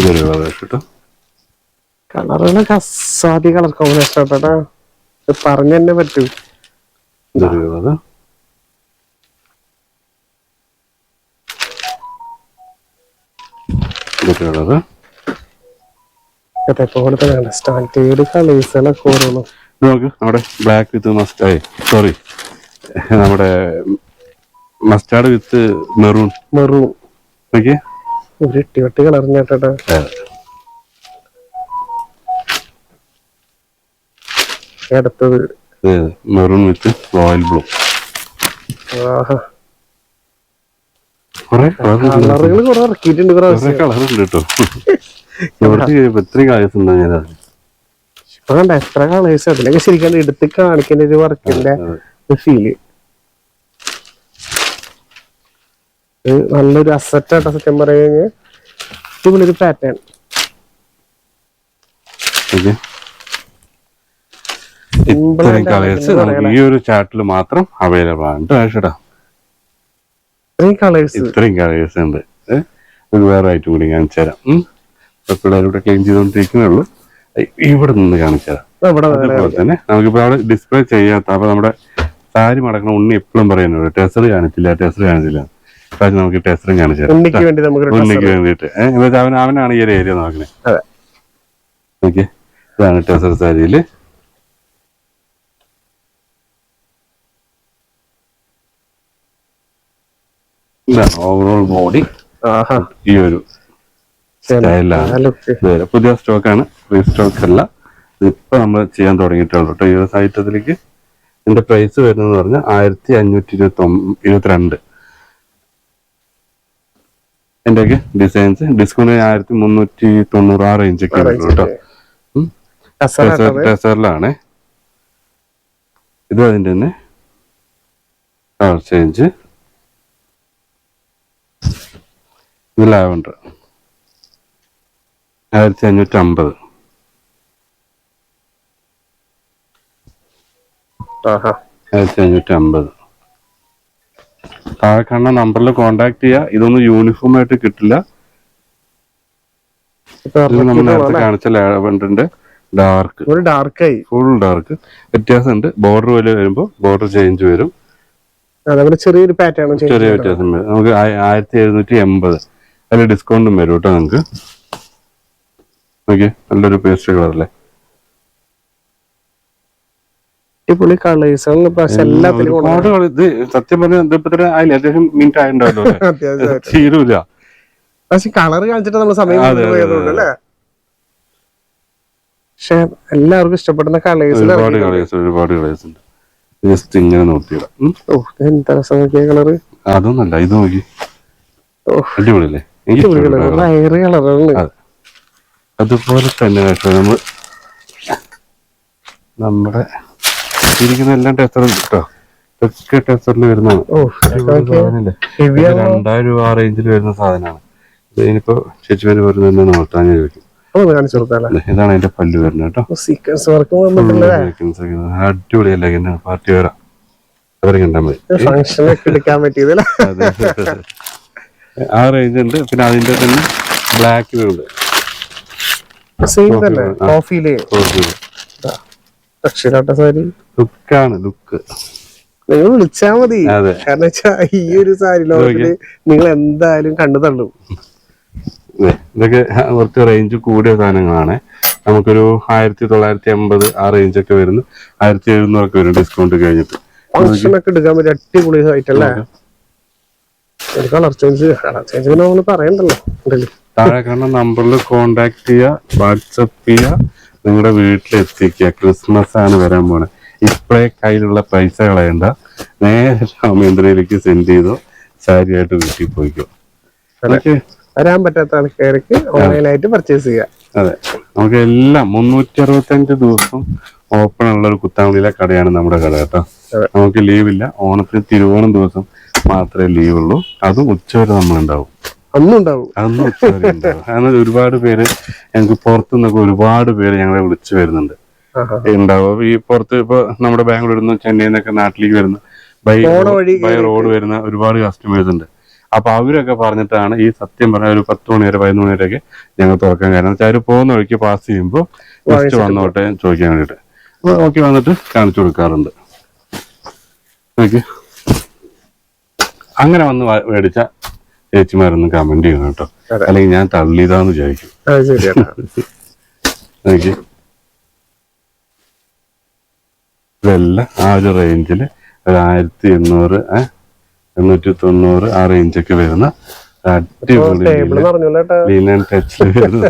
ഇതൊരു കളർ കേട്ടോ കളറുകളൊക്കെ അസാധ്യ കളർ കോമ്പിനേഷൻ ആട്ടോ ഇത് പറഞ്ഞു തന്നെ പറ്റൂ സ്റ്റാൻഡേർഡ് കളേഴ്സുകളൊക്കെ ഓരോന്നും. നോക്ക് നമ്മുടെ ബ്ലാക്ക് വിത്ത് മസ്റ്റായി സോറി നമ്മുടെ മസ്റ്റാർഡ് വിത്ത് മെറൂൺ മെറൂൺ നോക്കിയേ. ഒരു ഇട്ടിവട്ടി കളറിന് കേട്ടോ അടുത്തത് മെറൂൺ വിത്ത് റോയൽ ബ്ലൂ. കളറുകൾ കുറെ ഇറക്കിയിട്ടുണ്ട് ഉണ്ട് കേട്ടോ. കഴിയുമ്പോ ഇത്രയും കളേഴ്സ് ഉണ്ടോ ഞാൻ ഇപ്പൊ കണ്ട എത്ര കളേഴ്സ്? അതിലൊക്കെ ശരിക്കും എടുത്ത് കാണിക്കുന്ന ഒരു വർക്കിന്റെ ഫീൽ നല്ലൊരു അസറ്റ് ആട്ടോ സത്യം പറയുക കഴിഞ്ഞാൽ ഇതുപോലൊരു പാറ്റേൺ ഇത്രയും കളേഴ്സ് നമുക്ക് ഈ ഒരു ചാർട്ടിൽ മാത്രം അവൈലബിൾ ആണ് കേട്ടോ ആയിഷേട്ടാ. ഇത്രയും കളേഴ്സ് ഉണ്ട്. ഒരു വേറെ ആയിട്ട് കൂടി കാണിച്ചു തരാം. പിള്ളേരുടെ ക്ലീൻ ചെയ്തുകൊണ്ടിരിക്കുന്നേ ഉള്ളൂ. ഇവിടെ നിന്ന് കാണിച്ചു തരാം. അതുപോലെ തന്നെ നമുക്കിപ്പോ അവിടെ ഡിസ്പ്ലേ ചെയ്യാത്ത അപ്പൊ നമ്മുടെ സാരി മടക്കണ ഉണ്ണി എപ്പോഴും പറയുന്നത് ടെസ്റ്റർ കാണിച്ചില്ല ടെസ്റ്റർ കാണിച്ചില്ല. നമുക്ക് ടെസറും കാണിച്ചു തരാം. ഉണ്ണിക്ക് വേണ്ടിയിട്ട് അവൻ അവനാണ് ഈ ഒരു ഏരിയ നോക്കണേ. ഓക്കെ ഇതാണ് ടെസ്റ്റർ സാരിയിൽ. ഇതാണ് ഓവറോൾ ബോഡി ഈ ഒരു സ്റ്റൈലാണ് പുതിയ സ്റ്റോക്കാണ് റീസ്റ്റോക്ക് അല്ല. ഇപ്പൊ നമ്മൾ ചെയ്യാൻ തുടങ്ങിയിട്ടുള്ളൂ കേട്ടോ ഈ ഒരു ഐറ്റത്തിലേക്ക് ഇതിന്റെ പ്രൈസ് വരുന്നത് പറഞ്ഞാൽ ആയിരത്തി അഞ്ഞൂറ്റി ഇരുപത്തി ഇരുപത്തിരണ്ട് എന്റെയൊക്കെ ഡിസൈൻസ് ഡിസ്കൗണ്ട് ആയിരത്തി മുന്നൂറ്റി തൊണ്ണൂറ് ആ റേഞ്ച് ഒക്കെ കേട്ടോ ടെസറിലാണ് ഇത് അതിന്റെ തന്നെ കളർ ചേഞ്ച് ഇത് ലാവണ്ടർ ആയിരത്തി അഞ്ഞൂറ്റി അമ്പത് ആയിരത്തി അഞ്ഞൂറ്റി അമ്പത് താഴെ കാണുന്ന നമ്പറിൽ കോണ്ടാക്ട് ചെയ്യുക ഇതൊന്നും യൂണിഫോം ആയിട്ട് കിട്ടില്ല നമ്മൾ നേരത്തെ കാണിച്ച ലാവൻഡറിന്റെ ഡാർക്ക് ഒരു ഡാർക്കായി ഫുൾ ഡാർക്ക് വ്യത്യാസമുണ്ട്. ബോർഡർ പോലെ വരുമ്പോൾ ബോർഡർ ചേഞ്ച് വരും. ചെറിയൊരു പാറ്റേൺ ചെറിയ വ്യത്യാസം വരും. നമുക്ക് ആയിരത്തി എഴുന്നൂറ്റി എൺപത്. അതിൽ ഡിസ്കൗണ്ടും വരും കേട്ടോ നിങ്ങൾക്ക് ഓക്കെ നല്ലൊരു പേസ്റ്റ് കളറല്ലേ അടിപൊളി കളേഴ്സുകൾ പ്രാവശ്യം എല്ലാത്തിലും ഒരുപാട് കളർ ഇത് സത്യം പറഞ്ഞാൽ ഇതിപ്പോ തന്നെ ആയില്ല? അത്യാവശ്യം മിനിറ്റ് ആയിട്ടുണ്ടല്ലോ അല്ലേ? *laughs* അത്യാവശ്യം തീരൂല. പക്ഷെ കളർ കാണിച്ചിട്ട് നമ്മൾ സമയം അല്ലേ? പക്ഷെ എല്ലാവർക്കും ഇഷ്ടപ്പെടുന്ന കളേഴ്സ് ഒരുപാട് കളേഴ്സ് ഒരുപാട് കളേഴ്സ് ഉണ്ട്. ജസ്റ്റ് ഇങ്ങനെ നോക്കിയിടാം ഓ എന്താ രസം നോക്കിയ കളറ് അതൊന്നല്ല ഇത് നോക്കി. ഓ അടിപൊളിയല്ലേ? അതുപോലെ തന്നെ കേട്ടോ നമ്മൾ നമ്മുടെ ഇരിക്കുന്ന എല്ലാം ടെസ്റ്ററും കേട്ടോ. ഇതൊക്കെ ടെസ്റ്ററിൽ വരുന്നതാണ്. രണ്ടായിരം രൂപ ആ റേഞ്ചിൽ വരുന്ന സാധനമാണ്. ഇത് ഇനിയിപ്പോ ചേച്ചിമാര് പറയുന്നത് ഞാൻ ചോദിക്കും. ഇതാണ് അതിന്റെ പല്ല് വരുന്നത് കേട്ടോ. സീക്വൻസ് വർക്ക് വന്നിട്ടില്ലേ? അടിപൊളിയല്ല പാർട്ടി വരാം അവരെ കണ്ടാൽ മതി. ആ റേഞ്ച് ഉണ്ട്. പിന്നെ അതിന്റെ തന്നെ ബ്ലാക്കിലുണ്ട് സെയിം തന്നെ കോഫിയിൽ രക്ഷയിലാട്ട സാരി. ലുക്കാണ് ലുക്ക് നിങ്ങൾ വിളിച്ചാ മതി. കാരണം വെച്ചാ ഈ ഒരു സാരി ലോകത്തിൽ നിങ്ങൾ എന്തായാലും കണ്ടു തള്ളും. ഇതെ, ഇതൊക്കെ കുറച്ച് റേഞ്ച് കൂടിയ സാധനങ്ങളാണ്. നമുക്കൊരു ആയിരത്തി തൊള്ളായിരത്തി എൺപത് ആ റേഞ്ച് ഒക്കെ വരുന്നു. ആയിരത്തി എഴുന്നൂറൊക്കെ വരും ഡിസ്കൗണ്ട് കഴിഞ്ഞിട്ട്. ഫംഗ്ഷൻ ഒക്കെ എടുക്കാൻ പറ്റിയ അടിപൊളി സൈറ്റ് അല്ലേ? ഒരു കളർ ചേഞ്ച് കളർ ചേഞ്ച് പിന്നെ നമ്മൾ പറയണ്ടല്ലോ. ഉണ്ടല്ലേ? താഴെ കാണുന്ന നമ്പറിൽ കോണ്ടാക്ട് ചെയ്യുക വാട്സപ്പ് ചെയ്യുക നിങ്ങളുടെ വീട്ടിലെത്തിക്കുക ക്രിസ്മസ് ആണ് വരാൻ പോണെ. ഇപ്പോഴേ കയ്യിലുള്ള പൈസ കളയണ്ട. നേരെ രാമേന്ദ്രയിലേക്ക് സെൻഡ് ചെയ്തോ സാരിയായിട്ട് വീട്ടിൽ പോയിക്കോ. വരാൻ പറ്റാത്ത ആൾക്കാർക്ക് ഓൺലൈനായിട്ട് പർച്ചേസ് ചെയ്യാം. അതെ. നമുക്ക് എല്ലാം മുന്നൂറ്റി അറുപത്തഞ്ച് ദിവസം ഓപ്പൺ ഉള്ള ഒരു കുത്താമ്പളിയിലെ കടയാണ് നമ്മുടെ കട കേട്ടോ. നമുക്ക് ലീവില്ല ഓണത്തിന് തിരുവോണം ദിവസം മാത്രമേ ലീവ് ഉള്ളൂ അതും ഉച്ചവരെ നമ്മളുണ്ടാവും. അന്നും അന്ന് ഉച്ചവരെ ഉണ്ടാവും. ഒരുപാട് പേര് ഞങ്ങൾക്ക് പുറത്തു നിന്നൊക്കെ ഒരുപാട് പേര് ഞങ്ങളെ വിളിച്ചു വരുന്നുണ്ട്. ഉണ്ടാവും. ഈ പുറത്ത് ഇപ്പൊ നമ്മുടെ ബാംഗ്ലൂരിൽ നിന്ന് ചെന്നൈയിൽ നിന്നൊക്കെ നാട്ടിലേക്ക് വരുന്ന ബൈ ബൈ റോഡ് വരുന്ന ഒരുപാട് കസ്റ്റമേഴ്സ് ഉണ്ട്. അപ്പൊ അവരൊക്കെ പറഞ്ഞിട്ടാണ് ഈ സത്യം പറഞ്ഞ ഒരു പത്ത് മണി വരെ പതിനൊന്ന് മണി വരെയൊക്കെ ഞങ്ങൾ തുറക്കാൻ കാരണം. വെച്ചാൽ അവർ പോകുന്ന വഴിക്ക് പാസ് ചെയ്യുമ്പോൾ ജസ്റ്റ് വന്നോട്ടെ ചോദിക്കാൻ വേണ്ടിട്ട് അപ്പൊ നോക്കി വന്നിട്ട് കാണിച്ചു കൊടുക്കാറുണ്ട്. നോക്കി. അങ്ങനെ വന്ന് മേടിച്ച ചേച്ചിമാരൊന്നും കമന്റ് ചെയ്യണം കേട്ടോ. അല്ലെങ്കിൽ ഞാൻ തള്ളിയതാന്ന് വിചാരിക്കും. ഇതെല്ലാം ആ ഒരു റേഞ്ചിൽ ഒരു ആയിരത്തി എണ്ണൂറ് എണ്ണൂറ്റി തൊണ്ണൂറ് ആ റേഞ്ചൊക്കെ വരുന്ന അടിപൊളി ടച്ചിൽ വരുന്ന.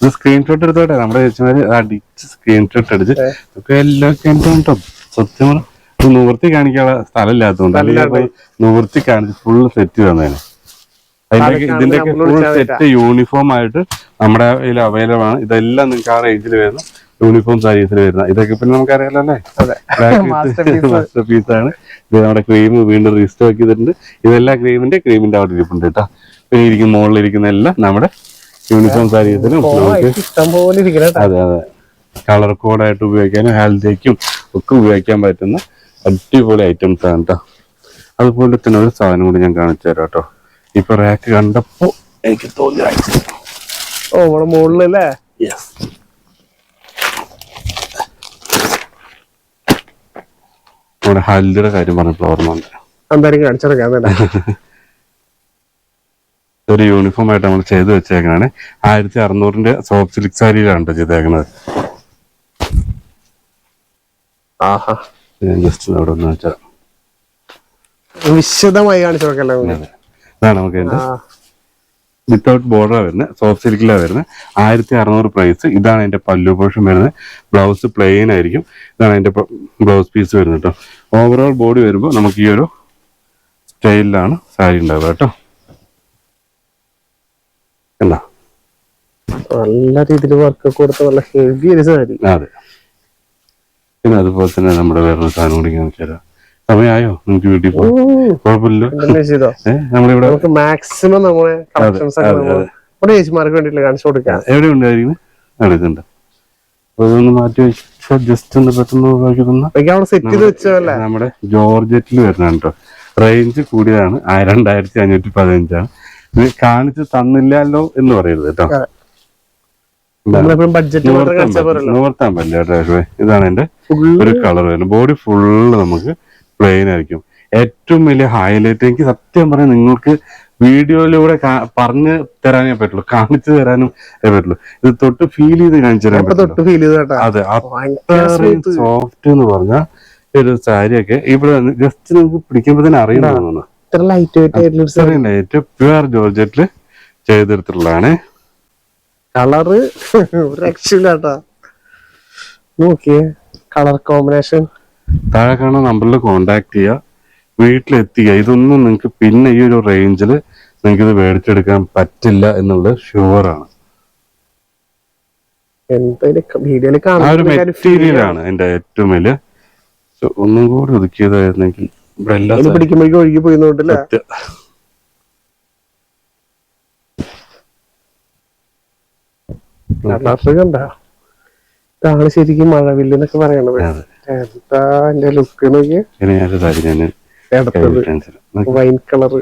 ഇത് സ്ക്രീൻഷോട്ട് എടുത്തോട്ടെ? നമ്മുടെ ചേച്ചിമാര് അടിച്ച് സ്ക്രീൻഷോട്ട് അടിച്ച് ഒക്കെ എല്ലാം കേട്ടോ സത്യം പറഞ്ഞാ ഇത് നിവർത്തി കാണിക്കാനുള്ള സ്ഥലമില്ലാത്തതുകൊണ്ട് അല്ലെങ്കിൽ നിവർത്തി കാണിച്ച് ഫുള്ള് സെറ്റ് തന്നേനെ അതിന്റെ ഇതിന്റെ ഫുൾ സെറ്റ് യൂണിഫോം ആയിട്ട് നമ്മുടെ ഇതിൽ അവൈലബിൾ ആണ്. ഇതെല്ലാം നിങ്ങൾക്ക് ആ റേഞ്ചിൽ വരുന്ന യൂണിഫോം സാരീസിൽ വരുന്ന. ഇതൊക്കെ പിന്നെ നമുക്കറിയാലോ അറിയാലോ മാസ്റ്റർ പീസ് ആണ്. ഇത് നമ്മുടെ ക്രീം വീണ്ടും റീസ്റ്റോക്ക് ചെയ്തിട്ടുണ്ട്. ഇതെല്ലാം ക്രീമിന്റെ ക്രീമിന്റെ അവിടെ ഇരിപ്പുണ്ട് കേട്ടോ. പിന്നെ ഇരിക്കും മുകളിലിരിക്കുന്ന എല്ലാം നമ്മുടെ യൂണിഫോം നമുക്ക് കേട്ടാ. അതെ അതെ. കളർ കോഡായിട്ട് ഉപയോഗിക്കാനും ഹെൽത്തേക്കും ഒക്കെ ഉപയോഗിക്കാൻ പറ്റുന്ന അടിപൊളി ഐറ്റംസ് ആണ് കേട്ടോ അതുപോലെ തന്നെ ഒരു സാധനം കൂടി ഞാൻ കാണിച്ചു തരാം കേട്ടോ ഇപ്പൊ റാക്ക് കണ്ടപ്പോ എനിക്ക് തോന്നി ഓ നമ്മുടെ മുകളിലല്ലേ യെസ് നമ്മുടെ ഹൽദിയുടെ കാര്യം പറഞ്ഞപ്പോൾ ഓർമ്മ എന്തായാലും ഒരു *laughs* യൂണിഫോം ആയിട്ട് നമ്മൾ ചെയ്ത് വെച്ചേക്കാണ് ആയിരത്തി അറുന്നൂറിന്റെ സോഫ്റ്റ് സിൽക്ക് സാരിയിലാണ് ചെയ്തേക്കുന്നത് ആഹാ. ജസ്റ്റ് അവിടെ ഒന്ന് വെച്ചാൽ വിശദമായി കാണിച്ചു? ഇതാണ് നമുക്ക്? വിത്തൗട്ട് ബോർഡറാണ് വരുന്നത് സോഫ്റ്റ് സിൽക്കിലാണ് വരുന്നത് ആയിരത്തി അറുന്നൂറ് പ്രൈസ് ഇതാണ് അതിന്റെ പല്ലു പോർഷൻ വരുന്നത് ബ്ലൗസ് പ്ലെയിൻ ആയിരിക്കും. ഇതാണ് അതിന്റെ ബ്ലൗസ് പീസ് വരുന്നത് കേട്ടോ ഓവറോൾ ബോഡി വരുമ്പോൾ നമുക്ക് ഈ ഒരു സ്റ്റൈലിലാണ് സാരി ഉണ്ടാവുക കേട്ടോ എന്താ നല്ല രീതിയിൽ വർക്ക് കൊടുത്ത നല്ല ഹെവി ഒരു സാരി അതെ. പിന്നെ അതുപോലെ തന്നെ നമ്മുടെ വേറൊരു സാധനം കൂടി കാണിച്ചു തരാം. സമയമായോ? നമുക്ക് വീട്ടിൽ പോകാം *laughs* നമ്മളിവിടെ മാക്സിമം. നമ്മുടെ ചേച്ചിമാർക്ക് വേണ്ടിയിട്ട് കാണിച്ചു കൊടുക്കാം എവിടെ ഉണ്ടായിരിക്കുന്നത് അടുത്തുണ്ട്. അപ്പൊ ഇതൊന്ന് മാറ്റി വെച്ചാൽ ജസ്റ്റ് ഒന്ന് പെട്ടെന്ന് സെറ്റ് നമ്മുടെ ജോർജറ്റിൽ വരുന്നതാണ് കേട്ടോ റേഞ്ച് കൂടിയതാണ്. രണ്ടായിരത്തി അഞ്ഞൂറ്റി പതിനഞ്ചാണ്. ഇത് കാണിച്ച് തന്നില്ലല്ലോ എന്ന് പറയരുത് കേട്ടോ. നമ്മളെപ്പോഴും ബഡ്ജറ്റ് മാത്രം നിവർത്താൻ പറ്റില്ല. കേട്ടോ ഇതാണ് എന്റെ ഒരു കളർ വരുന്നത് ബോഡി ഫുള്ള് നമുക്ക് പ്ലെയിൻ ആയിരിക്കും. ഏറ്റവും വലിയ ഹൈലൈറ്റ് എനിക്ക് സത്യം പറയാൻ നിങ്ങൾക്ക് വീഡിയോയിലൂടെ പറഞ്ഞു പറഞ്ഞ് തരാനേ പറ്റുള്ളൂ. കാണിച്ചു തരാനും പറ്റുള്ളൂ. ഇത് തൊട്ട് ഫീൽ ചെയ്ത് കാണിച്ചു തരാൻ പറ്റുള്ളൂ തൊട്ട് ഫീൽ ചെയ്ത് അതെ അത്രയും സോഫ്റ്റ് എന്ന് പറഞ്ഞാൽ ഒരു സാരിയൊക്കെ ഇവിടെ ജസ്റ്റ് നിങ്ങൾക്ക് പിടിക്കുമ്പോ തന്നെ ഇത്ര ലൈറ്റ് പ്യുവർ ജോർജറ്റിൽ ചെയ്തെടുത്തിട്ടുള്ളതാണ്. കളറ് *laughs* ഒരു രക്ഷയില്ല നോക്കിയേ കളർ കോമ്പിനേഷൻ. താഴെ കാണുന്ന നമ്പറിൽ കോണ്ടാക്ട് ചെയ്യുക വീട്ടിലെത്തിക്കുക ഇതൊന്നും നിങ്ങൾക്ക് പിന്നെ ഈ ഒരു റേഞ്ചിൽ നിങ്ങൾക്ക് ഇത് മേടിച്ചെടുക്കാൻ പറ്റില്ല എന്നുള്ളത് ഷുവർ ആണ്. ാണ് ആ ഒരു കാണുന്ന മെറ്റീരിയൽ ആണ് എന്റെ ഏറ്റവും വലിയ. ഒന്നും കൂടി ഒതുക്കിയതായിരുന്നെങ്കിൽ ഇവിടെ എല്ലാ അതിന് പിടിക്കുമ്പോഴേക്കും ഒഴുകി പോയി നോട്ടില്ല. സത്യം. കണ്ട ഇതാണ് ശരിക്കും മഴവില്ല് എന്നൊക്കെ പറയണത് എന്താ എന്റെ ലുക്ക് വൈൻ കളറ്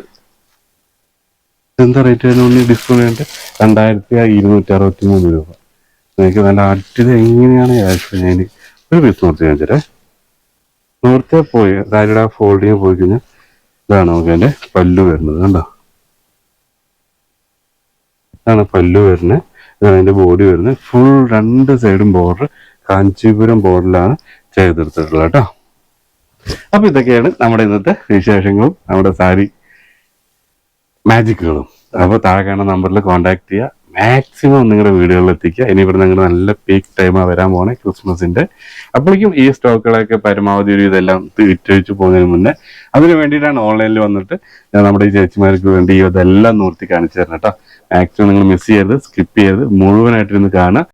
എന്താ റേറ്റ് വരുന്ന ഡിസ്കൗണ്ട് ചെയ്തിട്ട് രണ്ടായിരത്തി ഇരുന്നൂറ്റി അറുപത്തി മൂന്ന് രൂപ. നിങ്ങൾക്ക് നല്ല അടിത് എങ്ങനെയാണ് ആവശ്യം ഞാൻ ഒരു പീസ് നോർത്ത് തരാം നോർത്തെ പോയി. സാരിയുടെ ഫോൾഡിങ് പോയി കഴിഞ്ഞാൽ ഇതാണ് നമുക്ക് അതിന്റെ പല്ലു വരുന്നത്. കണ്ടോ? ഇതാണ് പല്ലു വരുന്നത്. ഇതാണ് അതിന്റെ ബോഡി വരുന്നത്. ഫുൾ രണ്ട് സൈഡും ബോർഡർ കാഞ്ചീപുരം ബോർഡിലാണ് ചെയ്തെടുത്തിട്ടുള്ളത് കേട്ടോ. അപ്പൊ ഇതൊക്കെയാണ് നമ്മുടെ ഇന്നത്തെ വിശേഷങ്ങളും നമ്മുടെ സാരി മാജിക്കുകളും അപ്പോൾ താഴെ കാണുന്ന നമ്പറിൽ കോൺടാക്ട് ചെയ്യുക മാക്സിമം നിങ്ങളുടെ വീടുകളിൽ എത്തിക്കുക ഇനി ഇവിടെ നിങ്ങൾ നല്ല പീക്ക് ടൈമാണ് വരാൻ പോണേ ക്രിസ്മസിന്റെ. അപ്പോഴേക്കും ഈ സ്റ്റോക്കുകളൊക്കെ പരമാവധി ഒരു ഇതെല്ലാം വിറ്റഴിച്ചു പോകുന്നതിന് മുന്നേ അതിന് വേണ്ടിയിട്ടാണ് ഓൺലൈനിൽ വന്നിട്ട് ഞാൻ നമ്മുടെ ഈ ചേച്ചിമാർക്ക് വേണ്ടി ഇതെല്ലാം നിർത്തി കാണിച്ചു തരണം കേട്ടോ. മാക്സിമം നിങ്ങൾ മിസ് ചെയ്യരുത് സ്കിപ്പ് ചെയ്യരുത്. മുഴുവനായിട്ടിരുന്ന് കാണുക.